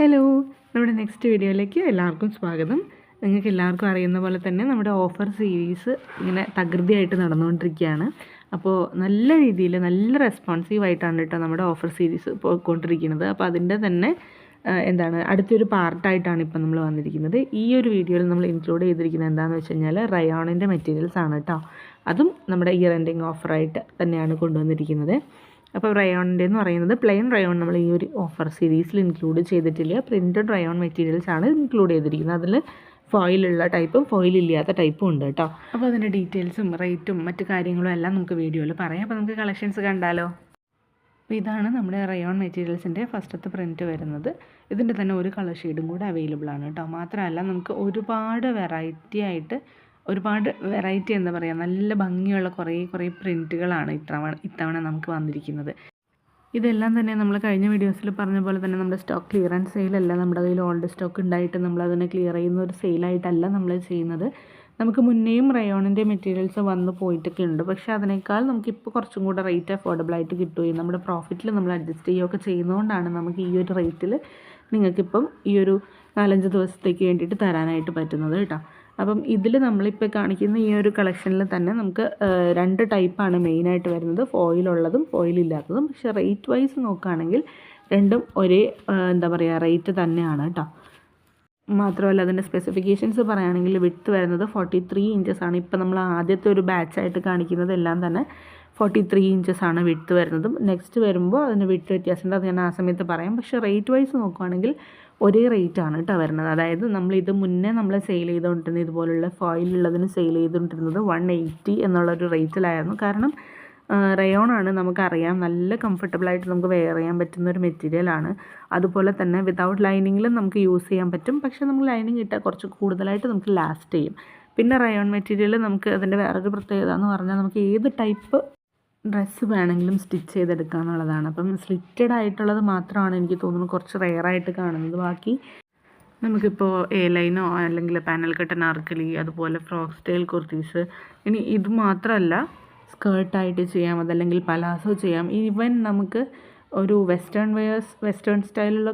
Hello നമ്മുടെ next വീഡിയോയിലേക്ക് എല്ലാവർക്കും സ്വാഗതം. നിങ്ങൾക്ക് എല്ലാവർക്കും അറിയുന്ന പോലെ തന്നെ നമ്മുടെ ഓഫർ സീരീസ് ഇങ്ങനെ തകൃതിയായിട്ട് നടന്നുകൊണ്ടിരിക്കുകയാണ്. അപ്പോൾ നല്ല രീതിയിൽ നല്ല റെസ്പോൺസീവ് ആയിട്ടാണ് കേട്ടോ നമ്മുടെ ഓഫർ സീരീസ് പോയിക്കൊണ്ടിരിക്കുന്നത്. അപ്പോൾ അതിന്റെ തന്നെ എന്താണ് അടുത്തൊരു പാർട്ടായിട്ടാണ് ഇപ്പം നമ്മൾ വന്നിരിക്കുന്നത്. ഈ ഒരു വീഡിയോയിൽ നമ്മൾ ഇൻക്ലൂഡ് ചെയ്തിരിക്കുന്നത് എന്താണെന്ന് വെച്ച് കഴിഞ്ഞാൽ റയോണിന്റെ മെറ്റീരിയൽസ് ആണ് കേട്ടോ. അതും നമ്മുടെ ഇയർ എൻഡിങ് ഓഫറായിട്ട് തന്നെയാണ് കൊണ്ടുവന്നിരിക്കുന്നത്. അപ്പോൾ റയോണിന്റെ എന്ന് പറയുന്നത് പ്ലെയിൻ റയോൺ നമ്മൾ ഈ ഒരു ഓഫർ സീരീസിൽ ഇൻക്ലൂഡ് ചെയ്തിട്ടില്ല. പ്രിന്റഡ് റയോൺ മെറ്റീരിയൽസ് ആണ് ഇൻക്ലൂഡ് ചെയ്തിരിക്കുന്നത്. അതിൽ ഫോയിലുള്ള ടൈപ്പും ഫോയിൽ ഇല്ലാത്ത ടൈപ്പും ഉണ്ട് കേട്ടോ. അപ്പോൾ അതിന്റെ ഡീറ്റെയിൽസും റേറ്റും മറ്റു കാര്യങ്ങളും എല്ലാം നമുക്ക് വീഡിയോയിൽ പറയാം. അപ്പോൾ നമുക്ക് കളക്ഷൻസ് കണ്ടാലോ? അപ്പോൾ ഇതാണ് നമ്മുടെ റയോൺ മെറ്റീരിയൽസിന്റെ ഫസ്റ്റത്തെ പ്രിന്റ് വരുന്നത്. ഇതിന്റെ തന്നെ ഒരു കളർ ഷെയ്ഡും കൂടെ അവൈലബിൾ ആണ് കേട്ടോ. മാത്രമല്ല നമുക്ക് ഒരുപാട് വെറൈറ്റി ആയിട്ട് ഒരുപാട് വെറൈറ്റി എന്താ പറയുക നല്ല ഭംഗിയുള്ള കുറേ കുറേ പ്രിന്റുകളാണ് ഇത്തവണ ഇത്തവണ നമുക്ക് വന്നിരിക്കുന്നത്. ഇതെല്ലാം തന്നെ നമ്മൾ കഴിഞ്ഞ വീഡിയോസിൽ പറഞ്ഞ പോലെ തന്നെ നമ്മുടെ സ്റ്റോക്ക് ക്ലിയറൻസ് സെയിലല്ല നമ്മുടെ കയ്യിൽ ഓൾഡ് സ്റ്റോക്ക് ഉണ്ടായിട്ട് നമ്മൾ അതിനെ ക്ലിയർ ചെയ്യുന്ന ഒരു സെയിലായിട്ടല്ല നമ്മൾ ചെയ്യുന്നത്. നമുക്ക് മുന്നേയും റയോണിന്റെ മെറ്റീരിയൽസ് വന്ന് പോയിട്ടൊക്കെ ഉണ്ട്. പക്ഷേ അതിനേക്കാൾ നമുക്കിപ്പോൾ കുറച്ചും കൂടെ റേറ്റ് അഫോർഡബിൾ ആയിട്ട് കിട്ടുകയും നമ്മുടെ പ്രോഫിറ്റിൽ നമ്മൾ അഡ്ജസ്റ്റ് ചെയ്യുകയൊക്കെ ചെയ്യുന്നതുകൊണ്ടാണ് നമുക്ക് ഈ ഒരു റേറ്റിൽ നിങ്ങൾക്കിപ്പം ഈ ഒരു നാലഞ്ച് ദിവസത്തേക്ക് വേണ്ടിയിട്ട് തരാനായിട്ട് പറ്റുന്നത് കേട്ടോ. അപ്പം ഇതിൽ നമ്മളിപ്പോൾ കാണിക്കുന്ന ഈ ഒരു കളക്ഷനിൽ തന്നെ നമുക്ക് രണ്ട് ടൈപ്പാണ് മെയിനായിട്ട് വരുന്നത്. ഫോയിലുള്ളതും ഫോയിലില്ലാത്തതും. പക്ഷേ റേറ്റ് വൈസ് നോക്കുകയാണെങ്കിൽ രണ്ടും ഒരേ എന്താ പറയുക റേറ്റ് തന്നെയാണ് കേട്ടോ. മാത്രമല്ല അതിന്റെ സ്പെസിഫിക്കേഷൻസ് പറയുകയാണെങ്കിൽ വിട്ട് വരുന്നത് ഫോർട്ടി ത്രീ ഇഞ്ചസ് ആണ്. ഇപ്പം നമ്മൾ ആദ്യത്തെ ഒരു ബാച്ചായിട്ട് കാണിക്കുന്നത് എല്ലാം തന്നെ ഫോർട്ടി ത്രീ ഇഞ്ചസ് ആണ് വിട്ട് വരുന്നതും. നെക്സ്റ്റ് വരുമ്പോൾ അതിന് വിട്ട് വ്യത്യാസമുണ്ട്. അത് ഞാൻ ആ സമയത്ത് പറയാം. പക്ഷേ റേറ്റ് വൈസ് നോക്കുവാണെങ്കിൽ ഒരേ റേറ്റ് ആണ് കേട്ടോ വരുന്നത്. അതായത് നമ്മൾ ഇത് മുന്നേ നമ്മൾ സെയിൽ ചെയ്തുകൊണ്ടിരുന്നത് ഇതുപോലുള്ള ഫോയിലുള്ളതിന് സെയിൽ ചെയ്തുകൊണ്ടിരുന്നത് വൺ എയ്റ്റി എന്നുള്ളൊരു റേറ്റിലായിരുന്നു കാരണം റയോൺ ആണ് നമുക്കറിയാം. നല്ല കംഫർട്ടബിളായിട്ട് നമുക്ക് വെയർ ചെയ്യാൻ പറ്റുന്ന ഒരു മെറ്റീരിയലാണ് അതുപോലെ തന്നെ വിതൗട്ട് ലൈനിങ്ങിലും നമുക്ക് യൂസ് ചെയ്യാൻ പറ്റും. പക്ഷേ നമുക്ക് ലൈനിങ് ഇട്ടാൽ കുറച്ച് കൂടുതലായിട്ട് നമുക്ക് ലാസ്റ്റ് ചെയ്യും. പിന്നെ റയോൺ മെറ്റീരിയൽ നമുക്ക് അതിന്റെ വേറൊരു പ്രത്യേകത എന്ന് പറഞ്ഞാൽ നമുക്ക് ഏത് ടൈപ്പ് ഡ്രസ്സ് വേണമെങ്കിലും സ്റ്റിച്ച് ചെയ്തെടുക്കുക എന്നുള്ളതാണ്. അപ്പം സ്ലിറ്റഡ് ആയിട്ടുള്ളത് മാത്രമാണ് എനിക്ക് തോന്നുന്നു കുറച്ച് റെയറായിട്ട് കാണുന്നത്. ബാക്കി നമുക്കിപ്പോൾ എ ലൈനോ അല്ലെങ്കിൽ പാനൽ കട്ടൻ ആർക്കലി അതുപോലെ ഫ്രോക്ക് സ്റ്റൈൽ കുർത്തീസ് ഇനി ഇത് മാത്രമല്ല സ്കേർട്ടായിട്ട് ചെയ്യാം അതല്ലെങ്കിൽ പലാസോ ചെയ്യാം. ഈവൻ നമുക്ക് ഒരു വെസ്റ്റേൺ വെയേഴ്സ് വെസ്റ്റേൺ സ്റ്റൈലുള്ള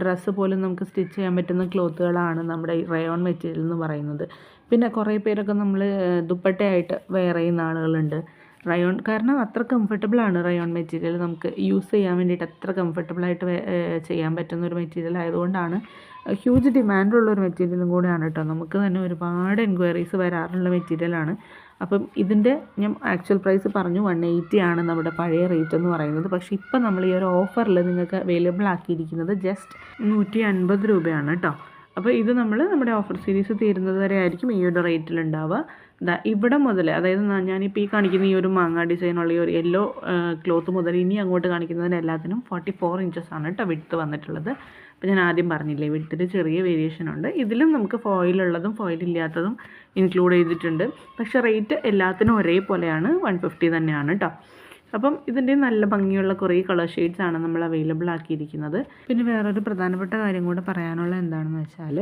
ഡ്രസ്സ് പോലും നമുക്ക് സ്റ്റിച്ച് ചെയ്യാൻ പറ്റുന്ന ക്ലോത്തുകളാണ് നമ്മുടെ ഈ റയോൺ മെറ്റീരിയൽ എന്ന് പറയുന്നത്. പിന്നെ കുറേ പേരൊക്കെ നമ്മൾ ദുപ്പട്ടയായിട്ട് വെയർ ചെയ്യുന്ന ആളുകളുണ്ട്. റയോൺ കാരണം അത്ര comfortable ആണ് റയോൺ മെറ്റീരിയൽ നമുക്ക് യൂസ് ചെയ്യാൻ വേണ്ടിയിട്ട് അത്ര കംഫർട്ടബിളായിട്ട് ചെയ്യാൻ പറ്റുന്ന ഒരു മെറ്റീരിയൽ ആയതുകൊണ്ടാണ്. ഹ്യൂജ് ഡിമാൻഡുള്ള ഒരു മെറ്റീരിയലും കൂടെയാണ് കേട്ടോ നമുക്ക് തന്നെ ഒരുപാട് എൻക്വയറീസ് വരാറുള്ള മെറ്റീരിയലാണ് അപ്പം ഇതിന്റെ ഞാൻ ആക്ച്വൽ പ്രൈസ് പറഞ്ഞു വൺ എയ്റ്റി ആണ് നമ്മുടെ പഴയ റേറ്റ് എന്ന് പറയുന്നത്. പക്ഷേ ഇപ്പം നമ്മൾ ഈ ഒരു ഓഫറിൽ നിങ്ങൾക്ക് അവൈലബിൾ ആക്കിയിരിക്കുന്നത് ജസ്റ്റ് നൂറ്റി അൻപത് രൂപയാണ് കേട്ടോ അപ്പോൾ ഇത് നമ്മൾ നമ്മുടെ ഓഫർ സീരീസ് തീരുന്നത് വരെ ആയിരിക്കും ഈ ഒരു റേറ്റിൽ ഉണ്ടാവുക ഇവിടെ മുതൽ അതായത് ഞാനിപ്പോൾ ഈ കാണിക്കുന്ന ഈ ഒരു മാങ്ങ ഡിസൈനുള്ള ഈ ഒരു യെല്ലോ ക്ലോത്ത് മുതൽ ഇനി അങ്ങോട്ട് കാണിക്കുന്നതിന് എല്ലാത്തിനും ഫോർട്ടി ഫോർ ഇഞ്ചസ് ആണ് കേട്ടോ വിട്ട് വന്നിട്ടുള്ളത്. അപ്പോൾ ഞാൻ ആദ്യം പറഞ്ഞില്ലേ വിട്ടിൽ ചെറിയ വേരിയേഷൻ ഉണ്ട്. ഇതിലും നമുക്ക് ഫോയിലുള്ളതും ഫോയിലില്ലാത്തതും ഇൻക്ലൂഡ് ചെയ്തിട്ടുണ്ട്. പക്ഷേ റേറ്റ് എല്ലാത്തിനും ഒരേപോലെയാണ് വൺ ഫിഫ്റ്റി തന്നെയാണ് കേട്ടോ അപ്പം ഇതിന്റെ നല്ല ഭംഗിയുള്ള കുറേ കളർ ഷെയ്ഡ്സ് ആണ് നമ്മൾ അവൈലബിൾ ആക്കിയിരിക്കുന്നത്. പിന്നെ വേറൊരു പ്രധാനപ്പെട്ട കാര്യം കൂടെ പറയാനുള്ള എന്താണെന്ന് വെച്ചാൽ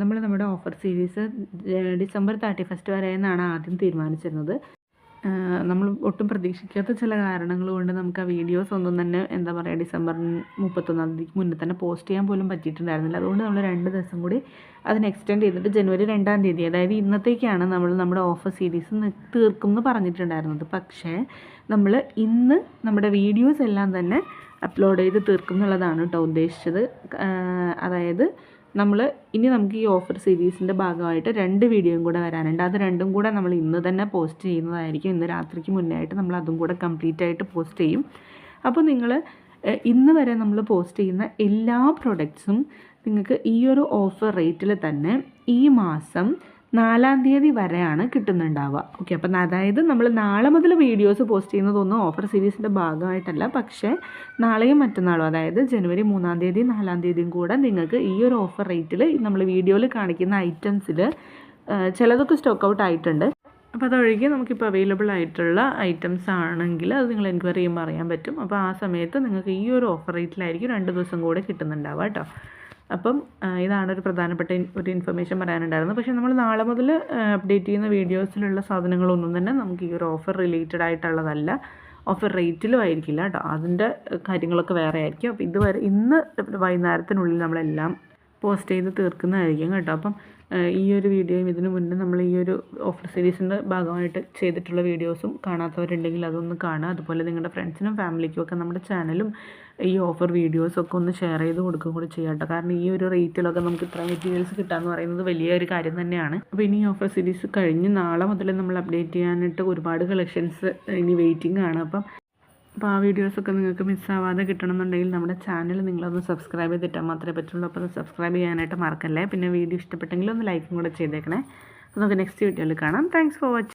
നമ്മൾ നമ്മുടെ offer series December thirty first വരെ എന്നാണ് ആദ്യം തീരുമാനിച്ചിരുന്നത്. നമ്മൾ ഒട്ടും പ്രതീക്ഷിക്കാത്ത ചില കാരണങ്ങൾ കൊണ്ട് നമുക്ക് ആ വീഡിയോസ് ഒന്നും തന്നെ എന്താ പറയുക ഡിസംബർ മുപ്പത്തൊന്നാം തീയതിക്ക് മുന്നേ തന്നെ പോസ്റ്റ് ചെയ്യാൻ പോലും പറ്റിയിട്ടുണ്ടായിരുന്നില്ല. അതുകൊണ്ട് നമ്മൾ രണ്ട് ദിവസം കൂടി അതിന് എക്സ്റ്റെൻഡ് ചെയ്തിട്ട് ജനുവരി രണ്ടാം തീയതി അതായത് ഇന്നത്തേക്കാണ് നമ്മൾ നമ്മുടെ ഓഫർ സീരീസ് തീർക്കും എന്ന് പറഞ്ഞിട്ടുണ്ടായിരുന്നത്. പക്ഷേ നമ്മൾ ഇന്ന് നമ്മുടെ വീഡിയോസ് എല്ലാം തന്നെ അപ്ലോഡ് ചെയ്ത് തീർക്കും എന്നുള്ളതാണ് കേട്ടോ ഉദ്ദേശിച്ചത്. അതായത് നമ്മൾ ഇനി നമുക്ക് ഈ ഓഫർ സീരീസിന്റെ ഭാഗമായിട്ട് രണ്ട് വീഡിയോയും കൂടെ വരാനുണ്ട്. അത് രണ്ടും കൂടെ നമ്മൾ ഇന്ന് തന്നെ പോസ്റ്റ് ചെയ്യുന്നതായിരിക്കും. ഇന്ന് രാത്രിക്ക് മുന്നേ ആയിട്ട് നമ്മൾ അതും കൂടെ കംപ്ലീറ്റ് ആയിട്ട് പോസ്റ്റ് ചെയ്യും. അപ്പോൾ നിങ്ങൾ ഇന്ന് വരെ നമ്മൾ പോസ്റ്റ് ചെയ്യുന്ന എല്ലാ പ്രൊഡക്ട്സും നിങ്ങൾക്ക് ഈ ഒരു ഓഫർ റേറ്റിൽ തന്നെ ഈ മാസം നാലാം തീയതി വരെയാണ് കിട്ടുന്നുണ്ടാവുക. ഓക്കെ അപ്പം അതായത് നമ്മൾ നാളെ മുതൽ വീഡിയോസ് പോസ്റ്റ് ചെയ്യുന്നതൊന്നും ഓഫർ സീരീസിന്റെ ഭാഗമായിട്ടല്ല. പക്ഷേ നാളെയും മറ്റന്നാളും അതായത് ജനുവരി മൂന്നാം തീയതി നാലാം തീയതിയും കൂടെ നിങ്ങൾക്ക് ഈ ഒരു ഓഫർ റേറ്റിൽ നമ്മൾ വീഡിയോയിൽ കാണിക്കുന്ന ഐറ്റംസിൽ ചിലതൊക്കെ സ്റ്റോക്ക് ഔട്ട് ആയിട്ടുണ്ട്. അപ്പോൾ അതൊഴികെ നമുക്കിപ്പോൾ അവൈലബിൾ ആയിട്ടുള്ള ഐറ്റംസ് ആണെങ്കിൽ അത് നിങ്ങൾ എൻക്വയറി ചെയ്യുമ്പോൾ അറിയാൻ പറ്റും. അപ്പോൾ ആ സമയത്ത് നിങ്ങൾക്ക് ഈ ഒരു ഓഫർ റേറ്റിലായിരിക്കും രണ്ട് ദിവസം കൂടെ കിട്ടുന്നുണ്ടാവുക കേട്ടോ. അപ്പം ഇതാണ് ഒരു പ്രധാനപ്പെട്ട ഒരു ഇൻഫർമേഷൻ പറയാനുണ്ടായിരുന്നത്. പക്ഷേ നമ്മൾ നാളെ മുതൽ അപ്ഡേറ്റ് ചെയ്യുന്ന വീഡിയോസിലുള്ള സാധനങ്ങളൊന്നും തന്നെ നമുക്ക് ഈ ഒരു ഓഫർ റിലേറ്റഡ് ആയിട്ടുള്ളതല്ല. ഓഫർ റേറ്റിലും ആയിരിക്കില്ല കേട്ടോ. അതിന്റെ കാര്യങ്ങളൊക്കെ വേറെ ആയിരിക്കും. അപ്പോൾ ഇതുവരെ ഇന്ന് വൈകുന്നേരത്തിനുള്ളിൽ നമ്മളെല്ലാം പോസ്റ്റ് ചെയ്ത് തീർക്കുന്നതായിരിക്കും കേട്ടോ. അപ്പം ഈ ഒരു വീഡിയോയും ഇതിനു മുന്നേ നമ്മൾ ഈ ഒരു ഓഫർ സീരീസിന്റെ ഭാഗമായിട്ട് ചെയ്തിട്ടുള്ള വീഡിയോസും കാണാത്തവരുണ്ടെങ്കിൽ അതൊന്ന് കാണുക. അതുപോലെ നിങ്ങളുടെ ഫ്രണ്ട്സിനും ഫാമിലിക്കും ഒക്കെ നമ്മുടെ ചാനലും ഈ ഓഫർ വീഡിയോസൊക്കെ ഒന്ന് ഷെയർ ചെയ്ത് കൊടുക്കുകയും കൂടി ചെയ്യാം കാരണം ഈ ഒരു റേറ്റിലൊക്കെ നമുക്ക് ഇത്ര മെറ്റീരിയൽസ് കിട്ടാമെന്ന് പറയുന്നത് വലിയൊരു കാര്യം തന്നെയാണ്. അപ്പോൾ ഇനി ഓഫർ സീരീസ് കഴിഞ്ഞ് നാളെ മുതൽ നമ്മൾ അപ്ഡേറ്റ് ചെയ്യാനായിട്ട് ഒരുപാട് കളക്ഷൻസ് ഇനി വെയിറ്റിംഗ് ആണ്. അപ്പം അപ്പോൾ ആ വീഡിയോസൊക്കെ നിങ്ങൾക്ക് മിസ്സാവാതെ കിട്ടണമെന്നുണ്ടെങ്കിൽ നമ്മുടെ ചാനൽ നിങ്ങളൊന്ന് സബ്സ്ക്രൈബ് ചെയ്തിട്ടാൽ മാത്രമേ പറ്റുള്ളൂ. അപ്പോൾ സബ്സ്ക്രൈബ് ചെയ്യാനായിട്ട് മറക്കല്ലേ? പിന്നെ വീഡിയോ ഇഷ്ടപ്പെട്ടെങ്കിൽ ഒന്ന് ലൈക്കും കൂടെ ചെയ്തേക്കണേ. അപ്പോൾ നമുക്ക് നെക്സ്റ്റ് വീഡിയോയിൽ കാണാം. Thanks for watching